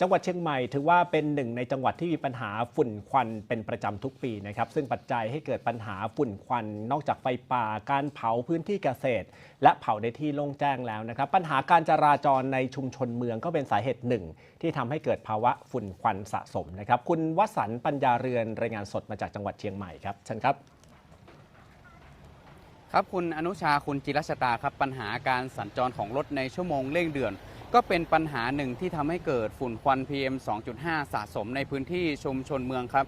จังหวัดเชียงใหม่ถือว่าเป็นหนึ่งในจังหวัดที่มีปัญหาฝุ่นควันเป็นประจำทุกปีนะครับ ซึ่งปัจจัยให้เกิดปัญหาฝุ่นควัน นอกจากไฟป่าการเผาพื้นที่เกษตร และเผาในที่โล่งแจ้งแล้วนะครับ ปัญหาการจราจรในชุมชนเมืองก็เป็นสาเหตุหนึ่ง ที่ทำให้เกิดภาวะฝุ่นควันสะสมนะครับ คุณวสันต์ปัญญาเรือนรายงานสดมาจากจังหวัดเชียงใหม่ครับเชิญครับครับคุณอนุชาคุณจิรชตาครับปัญหาการสัญจรของรถในชั่วโมงเร่งเดือน ก็เป็นปัญหาหนึ่งที่ทำให้เกิดฝุ่นควัน PM 2.5 สะสมในพื้นที่ชุมชนเมืองครับ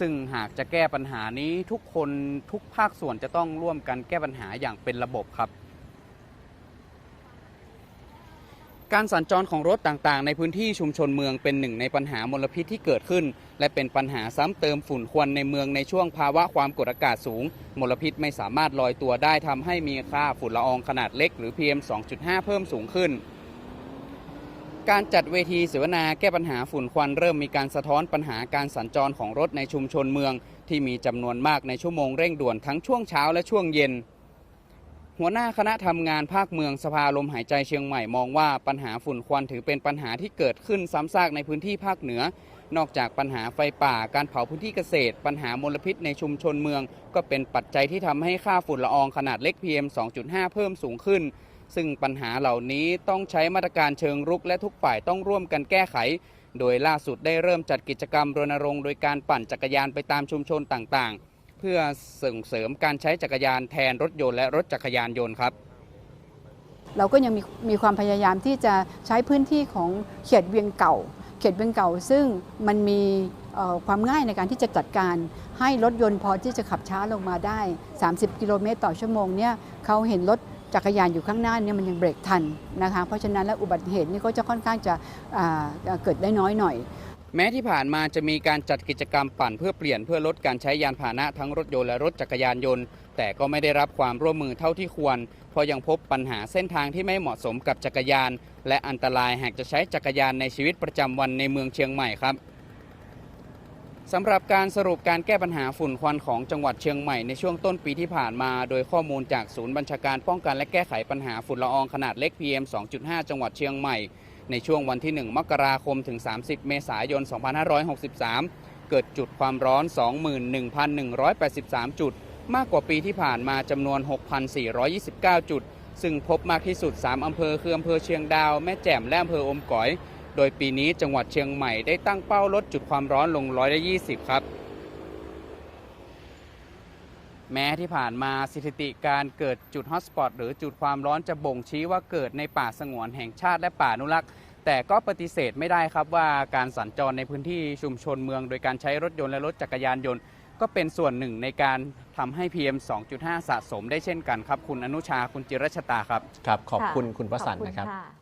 ซึ่งหากจะแก้ปัญหานี้ทุกคนทุกภาคส่วนจะต้องร่วมกันแก้ปัญหาอย่างเป็นระบบครับการสัญจรของรถต่างๆ ในพื้นที่ชุมชนเมืองเป็นหนึ่งในปัญหามลพิษที่เกิดขึ้น และเป็นปัญหาซ้ำเติมฝุ่นควันในเมืองในช่วงภาวะความกดอากาศสูง มลพิษไม่สามารถลอยตัวได้ทำให้มีค่าฝุ่นละอองขนาดเล็กหรือ PM 2.5 เพิ่มสูงขึ้น การจัดเวทีเสวนาแก้ปัญหาฝุ่นควันเริ่มมีการสะท้อนปัญหาการสัญจรของรถในชุมชนเมือง ที่มีจำนวนมากในชั่วโมงเร่งด่วนทั้งช่วงเช้าและช่วงเย็น หัวหน้าคณะทำงานภาคเมืองสภาลมหายใจเชียงใหม่มองว่าปัญหาฝุ่นควันถือเป็นปัญหาที่เกิดขึ้นซ้ำซากในพื้นที่ภาคเหนือ นอกจากปัญหาไฟป่าการเผาพื้นที่เกษตร ปัญหามลพิษในชุมชนเมือง ก็เป็นปัจจัยที่ทำให้ค่าฝุ่นละอองขนาดเล็ก PM 2.5 เพิ่มสูงขึ้น ซึ่งปัญหาเหล่านี้ต้องใช้มาตรการเชิงรุกและทุกฝ่ายต้องร่วมกันแก้ไข โดยล่าสุดได้เริ่มจัดกิจกรรมรณรงค์โดยการปั่นจักรยานไปตามชุมชนต่างๆ เพื่อส่งเสริมการใช้จักรยานแทนรถยนต์และรถจักรยานยนต์ครับเราก็ยังมีมีความพยายามที่จะใช้พื้นที่ของเขตเวียงเก่า เขตเวียงเก่า ซึ่งมันมีความง่ายในการที่จะจัดการ ให้รถยนต์พอที่จะขับช้าลงมาได้ 30 กิโลเมตรต่อชั่วโมงเนี่ยเขาเห็นรถ จักรยานอยู่ข้างหน้าเนี่ยมันยังเบรกทันนะคะเพราะฉะนั้นแล้วอุบัติเหตุนี่ก็จะค่อนข้างจะเกิดได้น้อยหน่อย แม้ที่ผ่านมาจะมีการจัดกิจกรรมปั่นเพื่อเปลี่ยนเพื่อลดการใช้ยานพาหนะทั้งรถยนต์และรถจักรยานยนต์ แต่ก็ไม่ได้รับความร่วมมือเท่าที่ควร เพราะยังพบปัญหาเส้นทางที่ไม่เหมาะสมกับจักรยาน และอันตรายหากจะใช้จักรยานในชีวิตประจำวันในเมืองเชียงใหม่ครับ สำหรับการสรุปการแก้ปัญหาฝุ่นควันของจังหวัดเชียงใหม่ในช่วงต้นปีที่ผ่านมา โดยข้อมูลจากศูนย์บัญชาการป้องกันและแก้ไขปัญหาฝุ่นละอองขนาดเล็ก PM 2.5 จังหวัดเชียงใหม่ ในช่วงวันที่ 1 มกราคมถึง 30 เมษายน 2563 เกิดจุดความร้อน 21,183 จุด มากกว่าปีที่ผ่านมาจำนวน 6,429 จุด ซึ่งพบมากที่สุด 3 อำเภอคืออำเภอเชียงดาว แม่แจ่มและอำเภออมก๋อย โดยปีนี้จังหวัดเชียงใหม่ได้ตั้งเป้าลดจุดความร้อนลงร้อยละ20 ครับ แม้ที่ผ่านมาสถิติการเกิดจุดฮอตสปอตหรือจุดความร้อนจะบ่งชี้ว่าเกิดในป่าสงวนแห่งชาติและป่าอนุรักษ์แต่ก็ปฏิเสธไม่ได้ครับว่าการสัญจรในพื้นที่ชุมชนเมือง โดยการใช้รถยนต์และรถจักรยานยนต์ ก็เป็นส่วนหนึ่งในการทำให้ PM 2.5 สะสมได้เช่นกันครับ คุณอนุชาคุณจิรชตาครับ ครับ ขอบคุณะคุณวสันต์ขอนะครับค่ะ